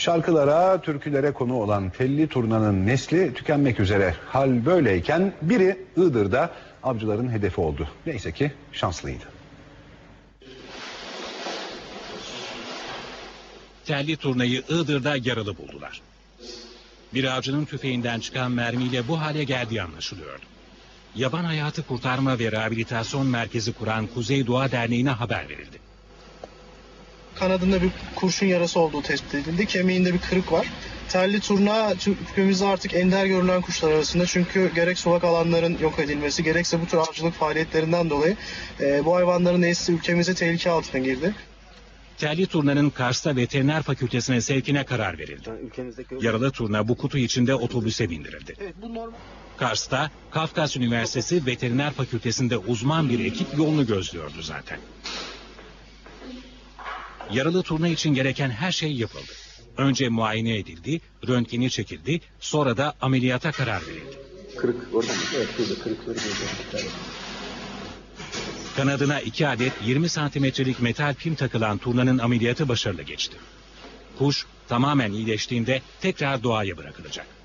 Şarkılara, türkülere konu olan telli turnanın nesli tükenmek üzere. Hal böyleyken biri Iğdır'da avcıların hedefi oldu. Neyse ki şanslıydı. Telli turnayı Iğdır'da yaralı buldular. Bir avcının tüfeğinden çıkan mermiyle bu hale geldiği anlaşılıyordu. Yaban Hayatı Kurtarma ve Rehabilitasyon Merkezi kuran Kuzey Doğa Derneği'ne haber verildi. Kanadında bir kurşun yarası olduğu tespit edildi. Kemiğinde bir kırık var. Telli turna ülkemizde artık ender görülen kuşlar arasında çünkü gerek sokak alanların yok edilmesi gerekse bu tür avcılık faaliyetlerinden dolayı e, bu hayvanların nesli ülkemize tehlike altına girdi. Telli turnanın Kars'ta veteriner fakültesine sevkine karar verildi. Yaralı turna bu kutu içinde otobüse bindirildi. Kars'ta Kafkas Üniversitesi Veteriner Fakültesinde uzman bir ekip yolunu gözlüyordu zaten. Yaralı turna için gereken her şey yapıldı. Önce muayene edildi, röntgeni çekildi, sonra da ameliyata karar verildi. Kırık oradan evet şurada kırıkları. Kanadına iki adet 20 santimetrelik metal pim takılan turnanın ameliyatı başarılı geçti. Kuş tamamen iyileştiğinde tekrar doğaya bırakılacak.